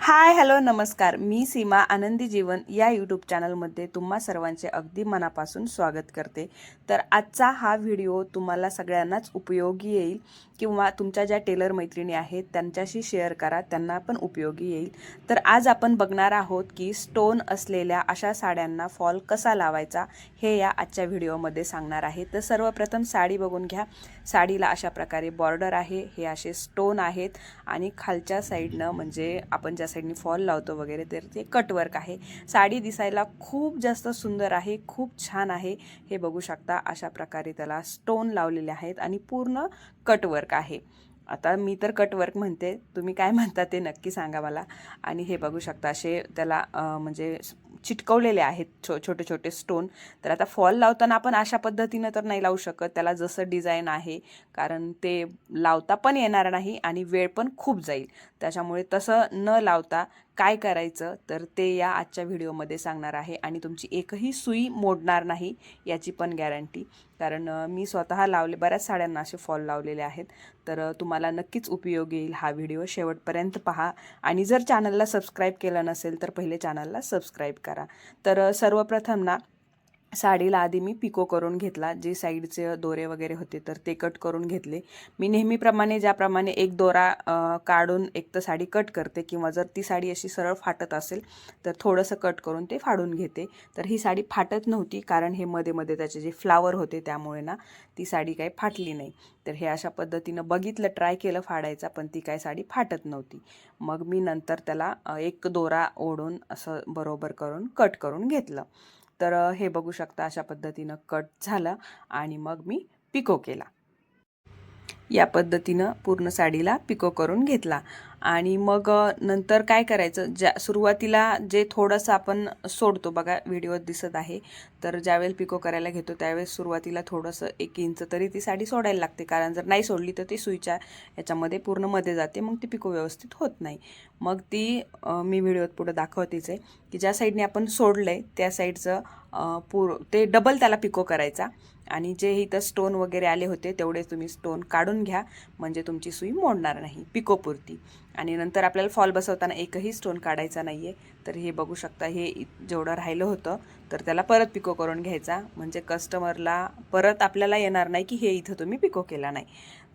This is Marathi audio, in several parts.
हाय हॅलो नमस्कार. मी सीमा आनंदी जीवन या यूट्यूब चॅनलमध्ये तुम्हा सर्वांचे अगदी मनापासून स्वागत करते. तर आजचा हा व्हिडिओ तुम्हाला सगळ्यांनाच उपयोगी येईल किंवा तुमच्या ज्या टेलर मैत्रिणी आहेत त्यांच्याशी शेअर करा त्यांना पण उपयोगी येईल. तर आज आपण बघणार आहोत की स्टोन असलेल्या अशा साड्यांना फॉल कसा लावायचा हे या आजच्या व्हिडिओमध्ये सांगणार आहे. तर सर्वप्रथम साडी बघून घ्या. साडीला अशा प्रकारे बॉर्डर आहे. हे असे स्टोन आहेत आणि खालच्या साईडनं म्हणजे आपण ज्या साईडनी फॉल लावतो वगैरे तर ते कटवर्क आहे. साडी दिसायला खूप जास्त सुंदर आहे खूप छान आहे. हे बघू शकता अशा प्रकारे त्याला स्टोन लावलेले आहेत आणि पूर्ण कटवर्क आहे. आता मी तर कटवर्क म्हणते तुम्ही काय म्हणता ते नक्की सांगा मला. आणि हे बघू शकता असे त्याला म्हणजे चिटकवलेले आहेत छो छोटे छोटे स्टोन तर आता फॉल लावताना आपण अशा पद्धतीनं तर नाही लावू शकत. त्याला जसं डिझाईन आहे कारण ते लावता पण येणार नाही आणि वेळ पण खूप जाईल. त्याच्यामुळे तसं न लावता काय करायचं तर ते या आजच्या व्हिडिओमध्ये सांगणार आहे. आणि तुमची एकही सुई मोडणार नाही याची पण गॅरंटी कारण मी स्वतः लावले बऱ्याच साड्यांना असे फॉल लावलेले आहेत. तर तुम्हाला नक्कीच उपयोग येईल हा व्हिडिओ शेवटपर्यंत पहा. आणि जर चॅनलला सबस्क्राईब केलं नसेल तर पहिले चॅनलला सबस्क्राईब करा. तर सर्वप्रथम ना साडीला आधी मी पिको करून घेतला जे साईडचे दोरे वगैरे होते तर ते कट करून घेतले. मी नेहमीप्रमाणे ज्याप्रमाणे एक दोरा काढून एक तर साडी कट करते किंवा जर ती साडी अशी सरळ फाटत असेल तर थोडंसं कट करून ते फाडून घेते. तर ही साडी फाटत नव्हती कारण हे मध्ये मध्ये त्याचे जे फ्लावर होते त्यामुळे ना ती साडी काही फाटली नाही. तर हे अशा पद्धतीनं बघितलं ट्राय केलं फाडायचा पण ती काय साडी फाटत नव्हती. मग मी नंतर त्याला एक दोरा ओढून असं बरोबर करून कट करून घेतलं. तर हे बघू शकता अशा पद्धतीनं कट झालं आणि मग मी पिको केला. या पद्धतीनं पूर्ण साडीला पिको करून घेतला. आणि मग नंतर काय करायचं? ज्या सुरुवातीला जे थोडंसं आपण सोडतो बघा व्हिडिओत दिसत आहे तर ज्यावेळेस पिको करायला घेतो त्यावेळेस सुरुवातीला थोडंसं एक इंच तरी ती साडी सोडायला लागते. कारण जर नाही सोडली तर ती सुईच्या याच्यामध्ये पूर्णमध्ये जाते मग ती पिको व्यवस्थित होत नाही. मग ती मी व्हिडिओत पुढं दाखवतेच आहे की ज्या साईडने आपण सोडलं आहे त्या साईडचं पूर ते डबल त्याला पिको करायचा. आणि जे इथं स्टोन वगैरे आले होते तेवढे तुम्ही स्टोन काढून घ्या. म्हणजे तुमची सुई मोडणार नाही पिकोपुरती. आणि नंतर आपल्याला फॉल बसवताना एकही स्टोन काढायचा नाही आहे तर हे बघू शकता हे इ- जेवढं राहिलं होतं तर त्याला परत पिको करून घ्यायचा. म्हणजे कस्टमरला परत आपल्याला येणार नाही की हे इथं तुम्ही पिको केला नाही.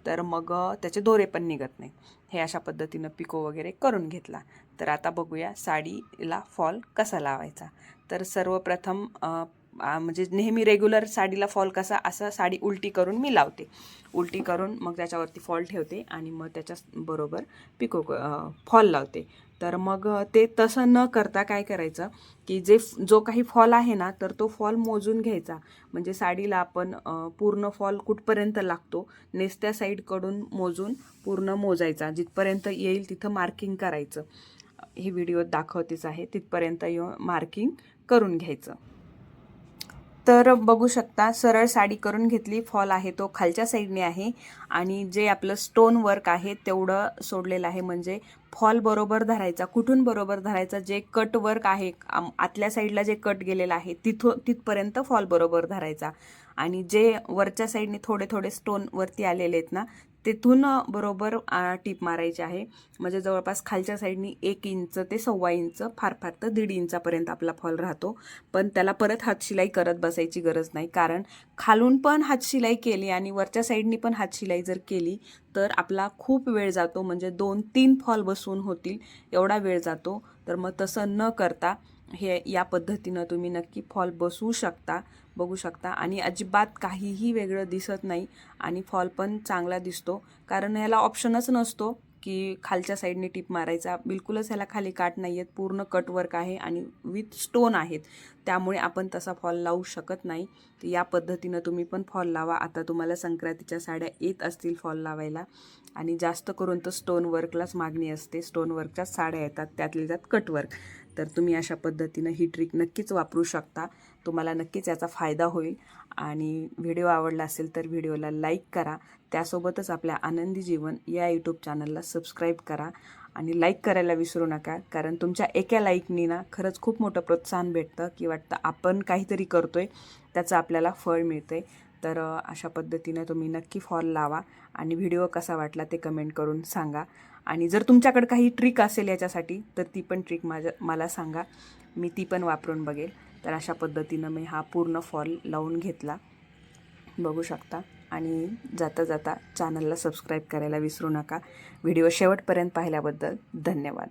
तर मग त्याचे दोरे पण निघत नाही. हे अशा पद्धतीनं पिको वगैरे करून घेतला. तर आता बघूया साडीला फॉल कसा लावायचा. तर सर्वप्रथम म्हणजे नेहमी रेग्युलर साडीला फॉल कसा असं साडी उलटी करून मी लावते. उलटी करून मग त्याच्यावरती फॉल ठेवते आणि मग त्याच्या बरोबर पिको फॉल लावते. तर मग ते तसं न करता काय करायचं की जे जो काही फॉल आहे ना तर तो फॉल मोजून घ्यायचा. म्हणजे साडीला आपण पूर्ण फॉल कुठपर्यंत लागतो नेसत्या साईडकडून मोजून पूर्ण मोजायचा. जिथपर्यंत येईल तिथं मार्किंग करायचं. हे व्हिडिओ दाखवतेच आहे. तिथपर्यंत येऊन मार्किंग करून घ्यायचं. तर बघू शकता सरळ साडी करून घेतली. फॉल आहे तो खालच्या साईडने आहे. आणि जे आपलं स्टोन वर्क आहे तेवढं सोडलेलं आहे. म्हणजे फॉल बरोबर धरायचा कुठून बरोबर धरायचा जे कट वर्क आहे आम- आतल्या साईडला जे कट गेलेलं आहे तिथं तिथपर्यंत फॉल बरोबर धरायचा. आणि जे वरच्या साईडने थोडे थोडे स्टोन वरती आलेले आहेत ना तिथून बरोबर टीप मारायची आहे. म्हणजे जवळपास खालच्या साईडनी एक इंच ते सव्वा इंच फार फार तर दीड इंचापर्यंत आपला फॉल राहतो. पण त्याला परत हातशिलाई करत बसायची गरज नाही. कारण खालून पण हातशिलाई केली आणि वरच्या साईडनी पण हातशिलाई जर केली तर आपला खूप वेळ जातो. म्हणजे दोन तीन फॉल बसून होतील एवढा वेळ जातो. तर मग तसं न करता हे या पद्धतीनं तुम्ही नक्की फॉल बसवू शकता बघू शकता. आणि अजिबात काहीही वेगळं दिसत नाही आणि फॉल पण चांगला दिसतो. कारण ह्याला ऑप्शनच नसतो की खालच्या साईडने टिप मारायचा. बिलकुलच ह्याला खाली काट नाही आहेत पूर्ण कटवर्क आहे आणि विथ स्टोन आहेत. त्यामुळे आपण तसा फॉल लावू शकत नाही. तर या पद्धतीनं तुम्ही पण फॉल लावा. आता तुम्हाला संक्रांतीच्या साड्या येत असतील फॉल लावायला. आणि जास्त करून तर स्टोन वर्कलाच मागणी असते. स्टोन वर्कच्याच साड्या येतात त्यातले त्यात कटवर्क. तर तुम्ही अशा पद्धतीनं ही ट्रिक नक्कीच वापरू शकता. तुम्हाला नक्कीच याचा फायदा होईल. आणि व्हिडिओ आवडला असेल तर व्हिडिओला लाईक करा. त्यासोबतच आपल्या आनंदी जीवन या यूट्यूब चॅनलला सबस्क्राईब करा. आणि लाईक करायला विसरू नका कारण तुमच्या एका लाईकनी ना खरंच खूप मोठं प्रोत्साहन भेटतं की वाटतं आपण काहीतरी करतो आहे त्याचं आपल्याला फळ मिळतं आहे तर अशा पद्धतीनं तुम्ही नक्की फॉल लावा आणि व्हिडिओ कसा वाटला ते कमेंट करून सांगा. आणि जर तुमच्याकडे काही ट्रिक असेल याच्यासाठी तर ती पण ट्रिक माझ्या मला सांगा. मी ती पण वापरून बघेल. तर अशा पद्धतीनं मी हा पूर्ण फॉल लावून घेतला. बघू शकता. आणि जाता जाता चॅनलला सबस्क्राईब करायला विसरू नका. व्हिडिओ शेवटपर्यंत पाहिल्याबद्दल धन्यवाद.